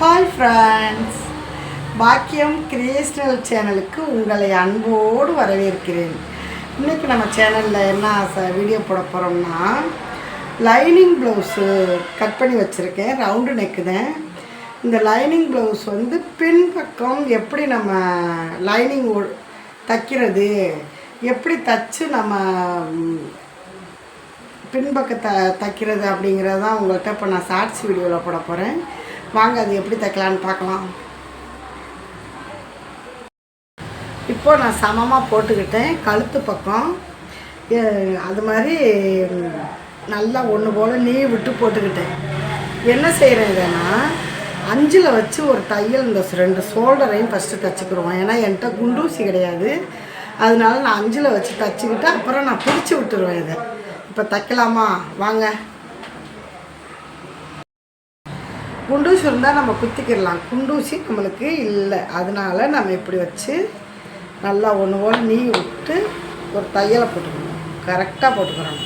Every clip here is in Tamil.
ஹாய் ஃப்ரெண்ட்ஸ் பாக்கியம் கிரியேஷனல் சேனலுக்கு உங்களை அன்போடு வரவேற்கிறேன். இன்றைக்கி நம்ம சேனலில் என்ன வீடியோ போட போகிறோம்னா லைனிங் ப்ளவுஸு கட் பண்ணி வச்சுருக்கேன். ரவுண்டு நெக்கு தான் இந்த லைனிங் ப்ளவுஸ் வந்து பின்பக்கம் எப்படி நம்ம லைனிங் தைக்கிறது? எப்படி தச்சு நம்ம பின்பக்கத்தை தைக்கிறது அப்படிங்கிறது தான் உங்கள்கிட்ட இப்போ நான் ஷார்ட்ஸ் வீடியோவில் போட போகிறேன் வாங்க அது எப்படி தைக்கலான்னு பார்க்கலாம். இப்போது நான் சமமாக போட்டுக்கிட்டேன் கழுத்து பக்கம். அது மாதிரி நல்லா ஒன்று போல் நீ விட்டு போட்டுக்கிட்டேன். என்ன செய்கிறேன் இதனா அஞ்சில் வச்சு ஒரு தையல் இந்த ரெண்டு ஷோல்டரையும் ஃபஸ்ட்டு தைச்சிக்கிடுவோம் ஏன்னா என்கிட்ட குண்டூசி கிடையாது. அதனால நான் அஞ்சில் வச்சு தைச்சிக்கிட்டு அப்புறம் நான் பிடிச்சி விட்டுருவேன் இதை. இப்போ தைக்கலாமா? வாங்க. குண்டூசி இருந்தால் நம்ம குத்திக்கிடலாம். குண்டூசி நம்மளுக்கு இல்லை. அதனால நம்ம இப்படி வச்சு நல்லா ஒன்று ஒன்று நீ விட்டு ஒரு தையலை போட்டுக்கணும். கரெக்டாக போட்டுக்கிறோம்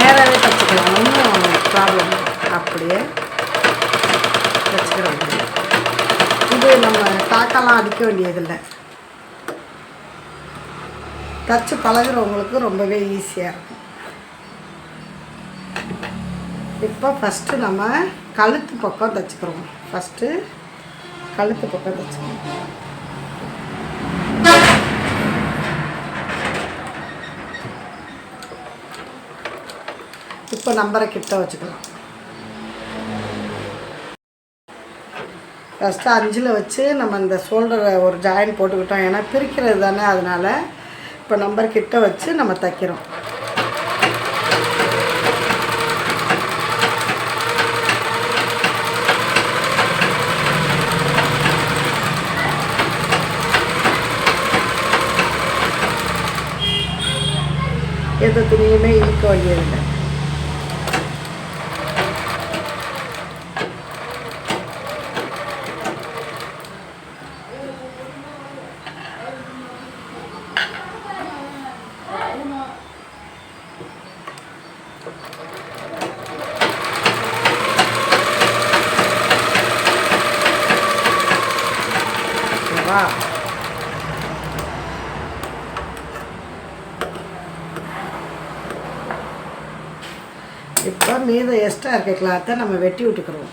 நேராகவே தைச்சிக்கலாம். ஒன்றும் ப்ராப்ளம் அப்படியே தைச்சிக்கிறோம். இது நம்ம தாக்கெல்லாம் அடிக்க வேண்டியதில்லை. தச்சு பழகுறவங்களுக்கு ரொம்பவே ஈஸியாக இருக்கும். இப்போ ஃபஸ்ட்டு நம்ம கழுத்து பக்கம் தைச்சிக்கிறோம். ஃபஸ்ட்டு கழுத்து பக்கம் தைச்சிக்கிறோம். இப்போ நம்பரை கிட்ட வச்சுக்கலாம். ஃபஸ்ட்டு அஞ்சில் வச்சு நம்ம இந்த ஷோல்டரை ஒரு ஜாயின் போட்டுக்கிட்டோம். ஏன்னா பிரிக்கிறது தானே அதனால் இப்போ நம்பர் கிட்ட வச்சு நம்ம தைக்கிறோம். எந்த துணியுமே இழுக்க வேண்டியதில்லை ஓகேவா இப்போ மீதம் எக்ஸ்ட்ரா இருக்க கிளாத்தை நம்ம வெட்டி விட்டுக்கிறோம்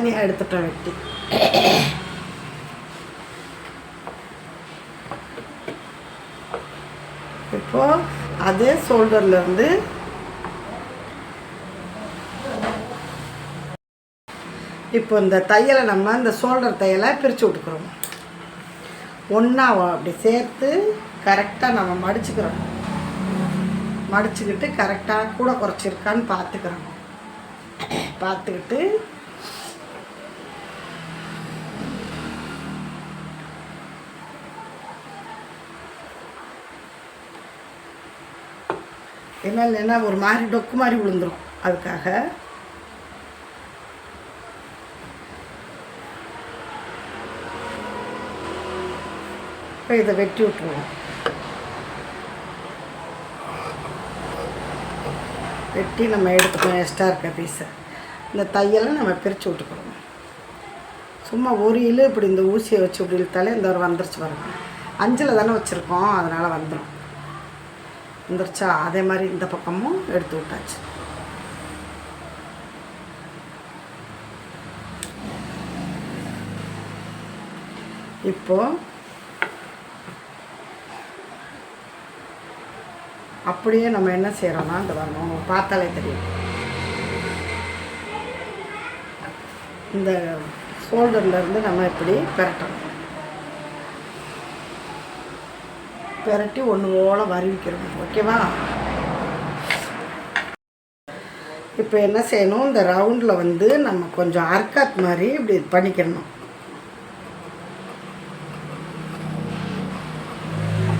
தனியாக எடுத்துட்டேன் வெட்டி. இப்போ அதே சோல்டர்ல இருந்து இப்போ இந்த தையலை நம்ம இந்த ஷோல்டர் தையலை பிரித்து விட்டுக்கிறோம். ஒன்றா அப்படி சேர்த்து கரெக்டாக நம்ம மடிச்சுக்கிறோம். மடிச்சுக்கிட்டு கரெக்டாக கூட குறைச்சிருக்கான்னு பார்த்துக்கிறோம். பார்த்துக்கிட்டு என்ன இல்லைன்னா ஒரு மாதிரி டொக்கு மாதிரி விழுந்துரும். அதுக்காக இப்போ இதை வெட்டி விட்டுருவோம். வெட்டி நம்ம எடுத்துக்கணும் எக்ஸ்ட்ரா இருக்க பீஸை இந்த தையலை நம்ம பிரித்து விட்டுக்கிறோம் சும்மா ஒரு இழு இப்படி இந்த ஊசியை வச்சு இப்படி இழுத்தாலே இந்த ஒரு வந்துருச்சு வரும் அஞ்சில் தானே வச்சுருக்கோம் அதனால் வந்துடும் வந்துருச்சா? அதே மாதிரி இந்த பக்கமும் எடுத்து விட்டாச்சு. இப்போ அப்படியே நம்ம என்ன செய்கிறோம்னா இந்த வரணும் உங்களுக்கு பார்த்தாலே தெரியும். இந்த ஷோல்டர்லேருந்து நம்ம இப்படி பெரட்டணும். பெரட்டி ஒன்று போல வருவிக்கிறோம் ஓகேவா? இப்போ என்ன செய்யணும்? இந்த ரவுண்டில் வந்து நம்ம கொஞ்சம் அர்க்காத் மாதிரி இப்படி பண்ணிக்கணும்.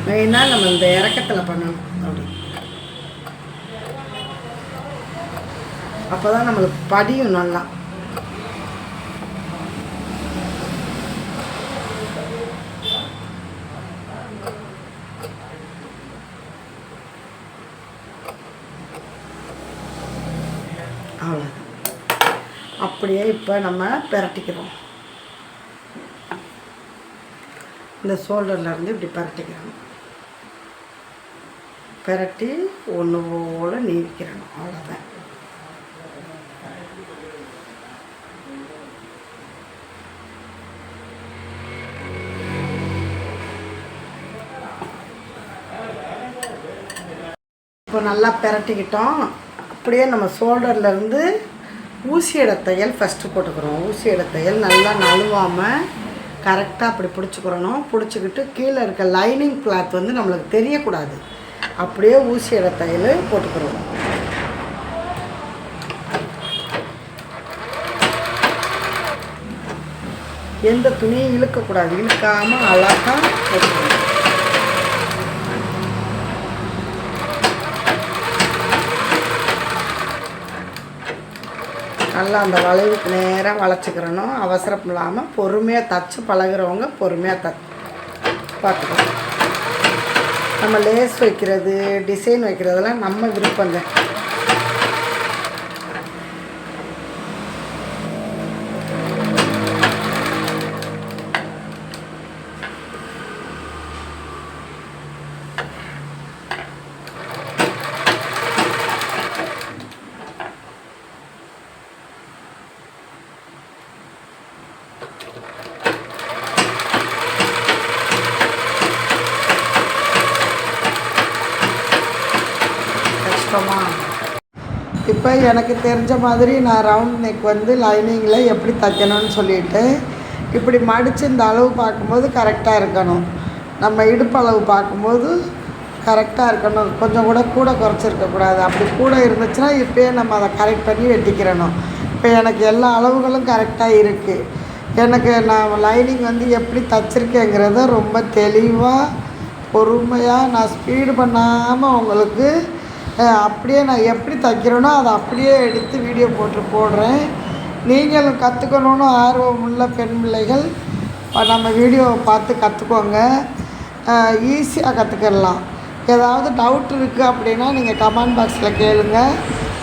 மெயினாக நம்ம இந்த இறக்கத்தில் பண்ணணும். அப்படி. அப்போ தான் நம்மளுக்கு படியும் நல்லா. அவ்வளோதான் அப்படியே இப்போ நம்ம பிரட்டிக்கிறோம். இந்த ஷோல்டர்லேருந்து இப்படி பரட்டிக்கிறோம். பிரட்டி ஒன்று போல் நீவிக்கிறணும் அவ்வளோதான் இப்போ நல்லா பிரட்டிக்கிட்டோம். அப்படியே நம்ம ஷோல்டர்லேருந்து ஊசியோட தையல் ஃபஸ்ட்டு போட்டுக்கிறோம். ஊசியோட தையல் நல்லா நழுவாமல் கரெக்டாக அப்படி பிடிச்சிக்கிறணும். பிடிச்சிக்கிட்டு கீழே இருக்க லைனிங் கிளாத் வந்து நம்மளுக்கு தெரியக்கூடாது. அப்படியே ஊசியோட தையல் போட்டுக்கிறோம். எந்த துணியும் இழுக்கக்கூடாது. இழுக்காமல் அழகாக போட்டுக்கணும். நல்லா அந்த வளைவுக்கு நேராக வளைச்சிக்கிறணும். அவசரம் இல்லாமல் பொறுமையாக தச்சு பழகுறவங்க பொறுமையாக த பார்த்துக்கணும். நம்ம லேஸ் வைக்கிறது டிசைன் வைக்கிறதெல்லாம் நம்ம விருப்பங்க கஷ்டமா இப்போ எனக்கு தெரிஞ்ச மாதிரி நான் ரவுண்ட் நெக் வந்து லைனிங்கில் எப்படி தைக்கணும்னு சொல்லிட்டு இப்படி மடித்து இந்த அளவு பார்க்கும்போது கரெக்டாக இருக்கணும். நம்ம இடுப்பளவு பார்க்கும்போது கரெக்டாக இருக்கணும். கொஞ்சம் கூட கூட குறைச்சிருக்கக்கூடாது அப்படி கூட இருந்துச்சுன்னா இப்போயே நம்ம அதை கரெக்ட் பண்ணி வெட்டிக்கிறணும். இப்போ எனக்கு எல்லா அளவுகளும் கரெக்டாக இருக்குது எனக்கு நான் லைனிங் வந்து எப்படி தச்சிருக்கேங்கிறத ரொம்ப தெளிவாக பொறுமையாக நான் ஸ்பீடு பண்ணாமல் உங்களுக்கு அப்படியே நான் எப்படி தைக்கிறேனோ அதை அப்படியே எடுத்து வீடியோ போட்டு போடுறேன். நீங்களும் கற்றுக்கணுன்னு ஆர்வம் உள்ள பெண் பிள்ளைகள் நம்ம வீடியோவை பார்த்து கற்றுக்கோங்க ஈஸியாக கற்றுக்கிடலாம் ஏதாவது டவுட் இருக்குது அப்படின்னா நீங்கள் கமெண்ட் பாக்ஸில் கேளுங்கள்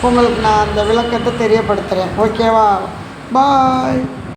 உங்களுக்கு நான் அந்த விளக்கத்தை தெரியப்படுத்துகிறேன் ஓகேவா பாய்